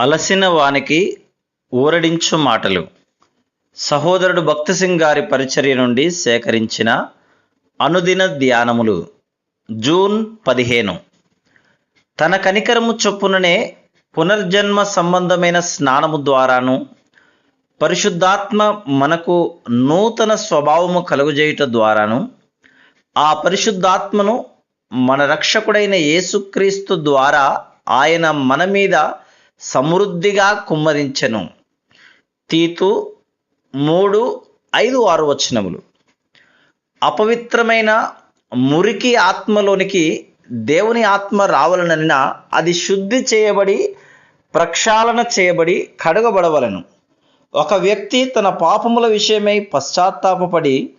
అలసిన వానికి ఊరడించు మాటలు. సహోదరుడు భక్తి సింగ్ గారి పరిచర్య నుండి సేకరించిన అనుదిన ధ్యానములు. జూన్ పదిహేను. తన కనికరము చొప్పుననే పునర్జన్మ సంబంధమైన స్నానము ద్వారాను పరిశుద్ధాత్మ మనకు నూతన స్వభావము కలుగజేయుట ద్వారాను ఆ పరిశుద్ధాత్మను మన రక్షకుడైన యేసుక్రీస్తు ద్వారా ఆయన మన మీద సమృద్ధిగా కుమ్మరించెను. తీతు మూడు ఐదు ఆరు వచనములు. అపవిత్రమైన మురికి ఆత్మలోనికి దేవుని ఆత్మ రావాలనైనా అది శుద్ధి చేయబడి ప్రక్షాళన చేయబడి కడగబడవలను. ఒక వ్యక్తి తన పాపముల విషయమై పశ్చాత్తాపపడి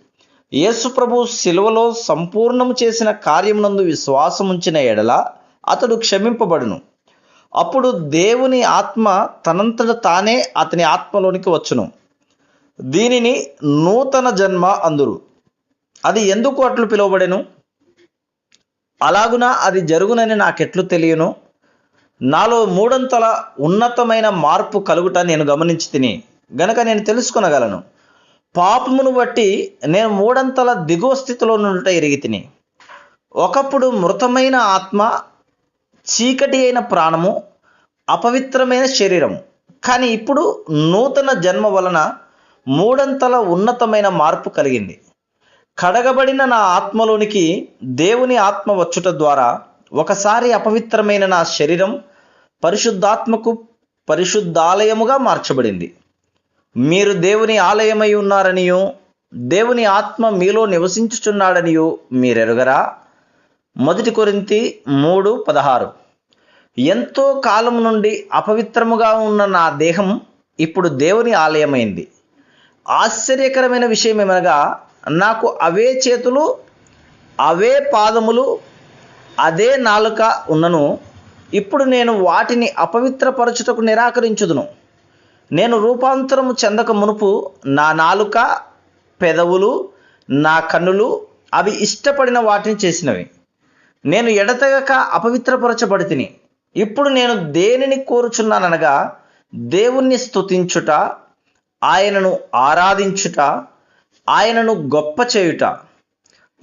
యేసుప్రభు శిలువలో సంపూర్ణము చేసిన కార్యమునందు విశ్వాసముంచిన ఎడల అతడు క్షమింపబడును. అప్పుడు దేవుని ఆత్మ తనంతట తానే అతని ఆత్మలోనికి వచ్చును. దీనిని నూతన జన్మ అందురు. అది ఎందుకు అట్లు పిలువబడెను? అలాగున అది జరుగునని నాకెట్లు తెలియను? నాలో మూడంతల ఉన్నతమైన మార్పు కలుగుట నేను గమనించి తిని గనక నేను తెలుసుకొనగలను. పాపమును బట్టి నేను మూడంతల దిగువ స్థితిలో నుండుట ఎరిగి తిని ఒకప్పుడు మృతమైన ఆత్మ చీకటి అయిన ప్రాణము అపవిత్రమైన శరీరం కానీ ఇప్పుడు నూతన జన్మ వలన మూడంతల ఉన్నతమైన మార్పు కలిగింది. కడగబడిన నా ఆత్మలోనికి దేవుని ఆత్మ వచ్చుట ద్వారా ఒకసారి అపవిత్రమైన నా శరీరం పరిశుద్ధాత్మకు పరిశుద్ధాలయముగా మార్చబడింది. మీరు దేవుని ఆలయమై ఉన్నారనియు దేవుని ఆత్మ మీలో నివసించుచున్నాడనియు మీరెరుగరా? మొదటి కొరింతి మూడు పదహారు. ఎంతో కాలం నుండి అపవిత్రముగా ఉన్న నా దేహం ఇప్పుడు దేవుని ఆలయమైంది. ఆశ్చర్యకరమైన విషయం ఏమనగా నాకు అవే చేతులు అవే పాదములు అదే నాలుక ఉన్నను. ఇప్పుడు నేను వాటిని అపవిత్రపరచుటకు నిరాకరించుదును. నేను రూపాంతరము చెందక మునుపు నా నాలుక పెదవులు నా కన్నులు అవి ఇష్టపడిన వాటిని చేసినవి. నేను ఎడతెగక అపవిత్రపరచబడితిని. ఇప్పుడు నేను దేనిని కోరుచున్నాననగా దేవుణ్ణి స్తుతించుట ఆయనను ఆరాధించుట ఆయనను గొప్ప చేయుట.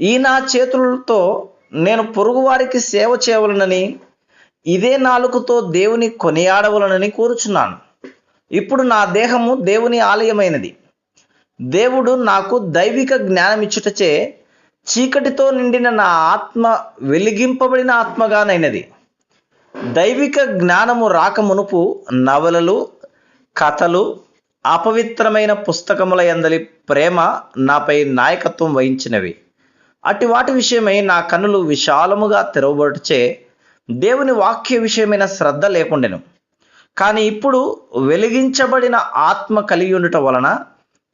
ఈ నా చేతులతో నేను పొరుగువారికి సేవ చేయవలనని ఇదే నాలుకతో దేవుని కొనియాడవలనని కోరుచున్నాను. ఇప్పుడు నా దేహము దేవుని ఆలయమైనది. దేవుడు నాకు దైవిక జ్ఞానం ఇచ్చుటచే చీకటితో నిండిన నా ఆత్మ వెలిగింపబడిన ఆత్మగానైనది. దైవిక జ్ఞానము రాకమునుపు నవలలు కథలు అపవిత్రమైన పుస్తకముల ఎందలి ప్రేమ నాపై నాయకత్వం వహించినవి. అటు వాటి విషయమై నా కన్నులు విశాలముగా తెరవబడిచే దేవుని వాక్య విషయమైన శ్రద్ధ లేకుండెను. కానీ ఇప్పుడు వెలిగించబడిన ఆత్మ కలిగి ఉండటం వలన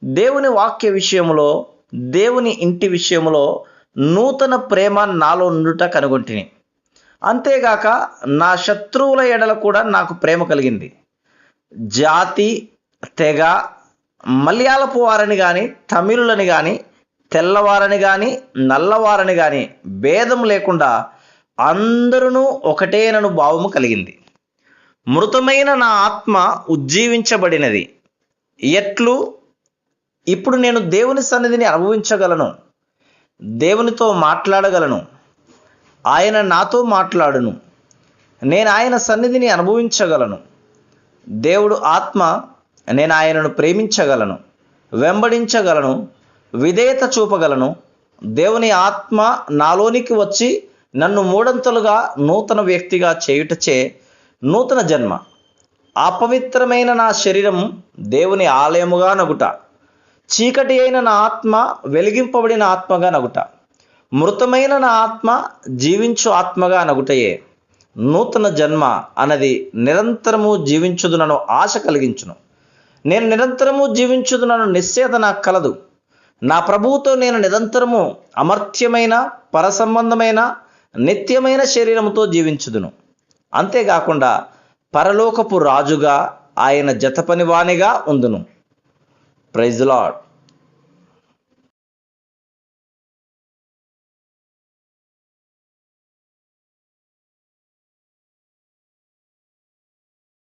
దేవుని వాక్య విషయంలో దేవుని ఇంటి విషయంలో నూతన ప్రేమ నాలో నుండుట కనుగొంటిని. అంతేగాక నా శత్రువుల ఎడల కూడా నాకు ప్రేమ కలిగింది. జాతి తెగ మలయాళపు వారని కానీ తమిళులని కానీ తెల్లవారని కానీ నల్లవారని కానీ భేదం లేకుండా అందరూ ఒకటేనను భావము కలిగింది. మృతమైన నా ఆత్మ ఉజ్జీవించబడినది. ఎట్లు ఇప్పుడు నేను దేవుని సన్నిధిని అనుభవించగలను దేవునితో మాట్లాడగలను ఆయన నాతో మాట్లాడును నేను ఆయన సన్నిధిని అనుభవించగలను దేవుడు ఆత్మ నేను ఆయనను ప్రేమించగలను వెంబడించగలను విధేయత చూపగలను దేవుని ఆత్మ నాలోనికి వచ్చి నన్ను మూడంతలుగా నూతన వ్యక్తిగా చేయుటచే నూతన జన్మ. అపవిత్రమైన నా శరీరం దేవుని ఆలయముగా నగుట. చీకటి అయిన నా ఆత్మ వెలిగింపబడిన ఆత్మగా నగుట. మృతమైన నా ఆత్మ జీవించు ఆత్మగా నగుటయే. నూతన జన్మ అన్నది నిరంతరము జీవించుదునను ఆశ కలిగించును. నేను నిరంతరము జీవించుదునను నిశ్చేత నాకు కలదు. నా ప్రభువుతో నేను నిరంతరము అమర్త్యమైన పరసంబంధమైన నిత్యమైన శరీరముతో జీవించుదును. అంతేకాకుండా పరలోకపు రాజుగా ఆయన జతపనివానిగా ఉందును. Praise lord